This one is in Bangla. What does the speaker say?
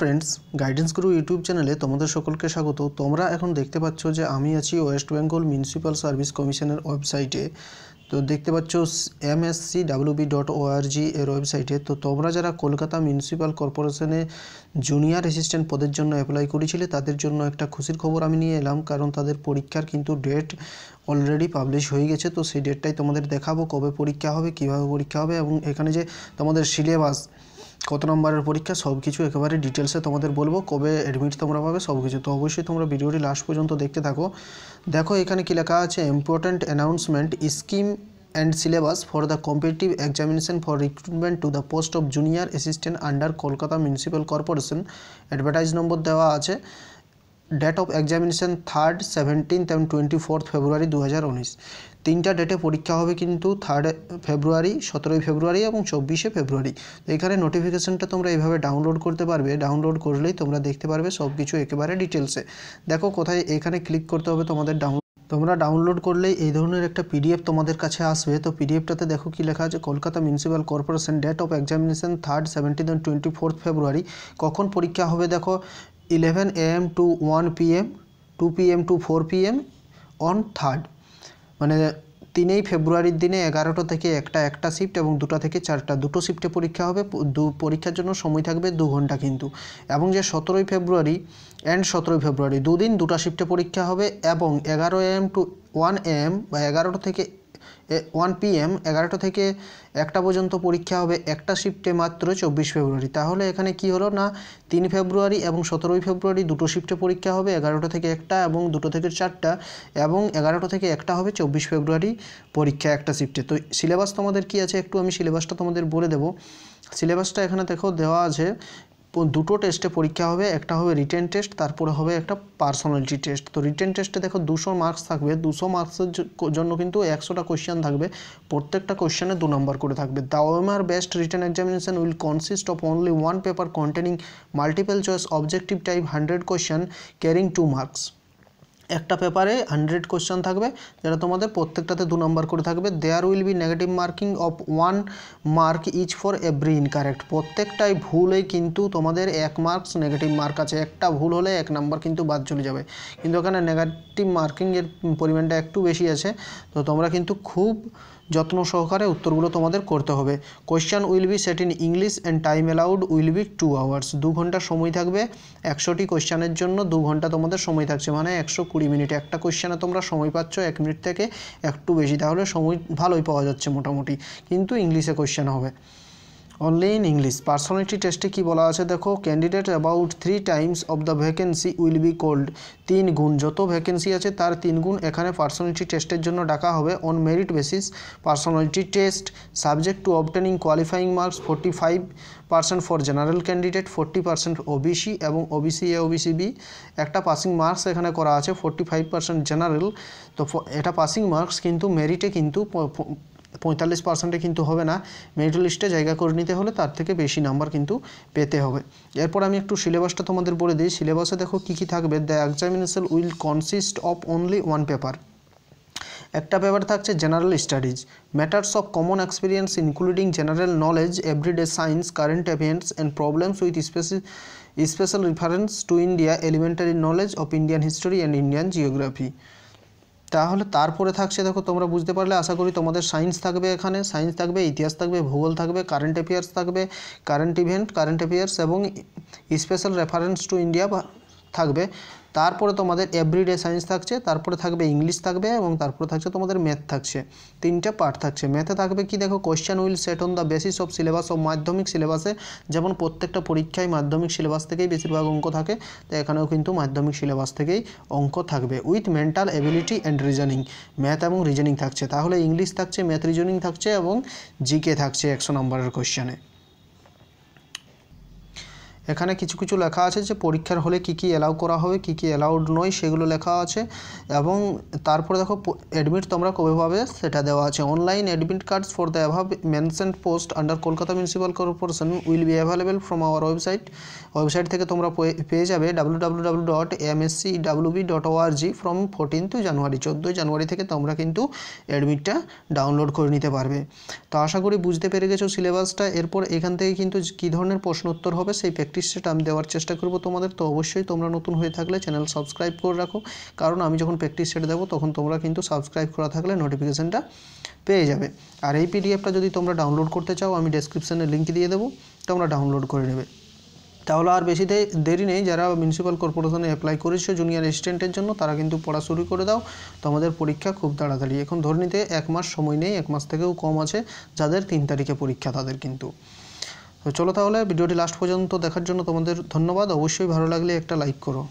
ফ্রেন্ডস গাইডেন্স গুরু ইউটিউব চ্যানেলে তোমাদের সকলকে স্বাগত। তোমরা এখন দেখতে পাচ্ছ যে আমি আছি ওয়েস্ট বেঙ্গল মিউনিসিপ্যাল সার্ভিস কমিশনের ওয়েবসাইটে তো দেখতে পাচ্ছ M S C W B dot O R G এর ওয়েবসাইটে তো তোমরা যারা কলকাতা মিউনিসিপ্যাল কর্পোরেশনে জুনিয়র অ্যাসিস্ট্যান্ট পদের জন্য অ্যাপ্লাই করেছিলে, তাদের জন্য একটা খুশির খবর আমি নিয়ে এলাম, কারণ তাদের পরীক্ষার কিন্তু ডেট অলরেডি পাবলিশ হয়ে গেছে। তো সেই ডেটটাই তোমাদের দেখাবো, কবে পরীক্ষা হবে, কীভাবে পরীক্ষা হবে, এবং এখানে যে তোমাদের সিলেবাস কত নম্বরের পরীক্ষা সব কিছু একেবারে ডিটেলসে তোমাদের বলব, কবে অ্যাডমিট তোমরা পাবে সব কিছু তো অবশ্যই তোমরা ভিডিওটি লাস্ট পর্যন্ত দেখতে থাকো। দেখো এখানে কি লেখা আছে important announcement scheme and syllabus for the competitive examination for recruitment to the post of junior assistant under Kolkata municipal corporation advertise number দেওয়া আছে। Date of examination third seventeenth এবং টোয়েন্টি ফোর্থ ফেব্রুয়ারি দু হাজার তিনটা ডেটে পরীক্ষা হবে কিন্তু থার্ড ফেব্রুয়ারি সতেরোই ফেব্রুয়ারি এবং চব্বিশে ফেব্রুয়ারি তো এখানে নোটিফিকেশানটা তোমরা এইভাবে ডাউনলোড করতে পারবে। ডাউনলোড করলেই তোমরা দেখতে পারবে সব কিছু একেবারে ডিটেলসে দেখো কোথায় এখানে ক্লিক করতে হবে তোমাদের ডাউন তোমরা ডাউনলোড করলেই এই ধরনের একটা পিডিএফ তোমাদের কাছে আসবে। তো পিডিএফটাতে দেখো কী লেখা আছে, Kolkata municipal corporation date of examination third seventeen and twenty fourth February কখন পরীক্ষা হবে দেখো? Eleven A M to one P M two P M to four P M on third মানে তিনই ফেব্রুয়ারির দিনে এগারোটা থেকে একটা একটা শিফট এবং দুটা থেকে চারটা। দুটো শিফটে পরীক্ষা হবে, দু পরীক্ষার জন্য সময় থাকবে দু ঘণ্টা কিন্তু। এবং যে সতেরোই ফেব্রুয়ারি অ্যান্ড সতেরোই ফেব্রুয়ারি, দুদিন দুটা শিফটে পরীক্ষা হবে এবং এগারো এম টু ওয়ান এম বা এগারোটা থেকে ওয়ান পিএম এগারোটা থেকে একটা পর্যন্ত পরীক্ষা হবে একটা শিফটে মাত্র চব্বিশ ফেব্রুয়ারি। তাহলে এখানে কি হলো না, তিন ফেব্রুয়ারি এবং সতেরোই ফেব্রুয়ারি দুটো শিফটে পরীক্ষা হবে, এগারোটা থেকে একটা এবং দুটো থেকে চারটা এবং এগারোটা থেকে একটা হবে চব্বিশ ফেব্রুয়ারি পরীক্ষা একটা শিফটে তো সিলেবাস তোমাদের কি আছে? একটু আমি সিলেবাসটা তোমাদের বলে দেবো। সিলেবাসটা এখানে দেখো দেওয়া আছে দুটো টেস্টে পরীক্ষা হবে, একটা হবে রিটেন টেস্ট তারপরে হবে একটা পার্সোনালিটি টেস্ট তো রিটেন টেস্টে দেখো দুশো মার্কস থাকবে, দুশো মার্কসের জন্য কিন্তু একশোটা কোয়েশ্চেন থাকবে। প্রত্যেকটা কোয়েশ্চেনে দু নম্বর করে থাকবে। The OMR based written examination will consist of only one paper containing multiple choice objective type hundred question carrying two marks একটা পেপারে হান্ড্রেড কোশ্চেন থাকবে, যেটা তোমাদের প্রত্যেকটাতে দু নম্বর করে থাকবে। There will be negative marking of one mark each for every incorrect প্রত্যেকটাই ভুলেই কিন্তু তোমাদের এক মার্কস নেগেটিভ মার্ক আছে। একটা ভুল হলে এক নাম্বার কিন্তু বাদ চলে যাবে। কিন্তু এখানে নেগেটিভ মার্কিংয়ের পরিমাণটা একটু বেশি আছে। তো তোমরা কিন্তু খুব যত্ন সহকারে উত্তরগুলো তোমাদের করতে হবে। Question will be set in English and time allowed will be two hours দু ঘণ্টা সময় থাকবে, একশোটি কোয়েশ্চানের জন্য দু ঘণ্টা তোমাদের সময় থাকছে। মানে একশো কুড়ি মিনিট। একটা কোয়েশ্চানে তোমরা সময় পাচ্ছ এক মিনিট থেকে একটু বেশি। তাহলে সময় ভালোই পাওয়া যাচ্ছে মোটামুটি। কিন্তু ইংলিশে কোয়েশ্চান হবে। অনলি ইন ইংলিশ পার্সোনালিটি টেস্টে কি বলা আছে? দেখো candidate about three times of the vacancy will be called তিন গুণ, যত ভ্যাকেন্সি আছে তার তিন গুণ এখানে পার্সোনালিটি টেস্টের জন্য ডাকা হবে on merit basis personality test subject to obtaining qualifying marks forty five percent for general candidate forty percent OBC এবং ওবিসি এ ওবিসি বি একটা পাসিং মার্কস এখানে করা আছে ফোর্টি ফাইভ পার্সেন্ট জেনারেল তো এটা পাসিং মার্কস কিন্তু মেরিটে কিন্তু পঁয়তাল্লিশ পার্সেন্টে কিন্তু হবে না। মেরিট লিস্টে জায়গা করে নিতে হলে তার থেকে বেশি নাম্বার কিন্তু পেতে হবে। এরপর আমি একটু সিলেবাসটা তোমাদের বলে দিই। সিলেবাসে দেখো কী কী থাকবে। The examination will consist of only one paper একটা পেপার থাকছে general studies matters of common experience including general knowledge everyday science current affairs and problems with speci special reference to India elementary knowledge of Indian history and Indian geography তাহলে তারপরে থাকছে দেখো, তোমরা বুঝতে পারলে, আশা করি তোমাদের সায়েন্স থাকবে এখানে। সায়েন্স থাকবে, ইতিহাস থাকবে, ভূগোল থাকবে কারেন্ট অ্যাফেয়ার্স থাকবে কারেন্ট ইভেন্ট কারেন্ট অ্যাফেয়ার্স এবং স্পেশাল রেফারেন্স টু ইন্ডিয়া থাকবে। তারপরে তোমাদের এভরিডে সায়েন্স থাকছে, তারপরে থাকবে ইংলিশ থাকবে এবং তারপরে থাকছে তোমাদের ম্যাথ থাকছে। তিনটা পার্ট থাকছে। ম্যাথে থাকবে কি? দেখো question will set on the basis of syllabus of Madhyamik সিলেবাসে যেমন প্রত্যেকটা পরীক্ষায় মাধ্যমিক সিলেবাস থেকেই বেশিরভাগ অঙ্ক থাকে, তো এখানেও কিন্তু মাধ্যমিক সিলেবাস থেকেই অঙ্ক থাকবে। With mental ability and reasoning math এবং রিজনিং থাকছে। তাহলে ইংলিশ থাকছে ম্যাথ রিজনিং থাকছে এবং জিকে থাকছে একশো নম্বরের কোয়েশ্চেনে এখানে কিছু কিছু লেখা আছে যে পরীক্ষার হলে কি কি অ্যালাউ করা হবে, কি কি অ্যালাউড নয়, সেগুলো লেখা আছে। এবং তারপরে দেখো অ্যাডমিট তোমরা কবে পাবে সেটা দেওয়া আছে। Online admit cards for the above mention post under Kolkata municipal corporation will be available from our website website থেকে তোমরা পেয়ে যাবে W W W dot dot from fourteenth January চোদ্দোই জানুয়ারি থেকে তোমরা কিন্তু অ্যাডমিটটা ডাউনলোড করে নিতে পারবে। তো আশা করি বুঝতে পেরে গেছো সিলেবাসটা এরপর এখান থেকে কিন্তু কী ধরনের প্রশ্ন উত্তর হবে সেই প্র্যাকটিস প্র্যাকটিস সেট আমি দেওয়ার চেষ্টা করব তোমাদের। তো অবশ্যই তোমরা নতুন হয়ে থাকলে চ্যানেল সাবস্ক্রাইব করে রাখো। কারণ আমি যখন প্র্যাকটিস সেট দেবো, তখন তোমরা কিন্তু সাবস্ক্রাইব করা থাকলে নোটিফিকেশানটা পেয়ে যাবে। আর এই পিডিএফটা যদি তোমরা ডাউনলোড করতে চাও, আমি ডেসক্রিপশানে লিঙ্ক দিয়ে দেবো। তোমরা ডাউনলোড করে নেবে। তাহলে আর বেশি দেরি নেই। যারা মিউনিসিপ্যাল কর্পোরেশনে অ্যাপ্লাই করেছে জুনিয়র অ্যাসিস্ট্যান্টের জন্য, তারা কিন্তু পড়া শুরু করে দাও। তোমাদের পরীক্ষা খুব তাড়াতাড়ি। এখন ধরে নিতে এক মাস সময় নেই, এক মাস থেকেও কম আছে। যাদের তিন তারিখে পরীক্ষা, তাদের কিন্তু। তো চলো তাহলে ভিডিওটি লাস্ট পর্যন্ত দেখার জন্য তোমাদের ধন্যবাদ। অবশ্যই ভালো লাগলে একটা লাইক করো।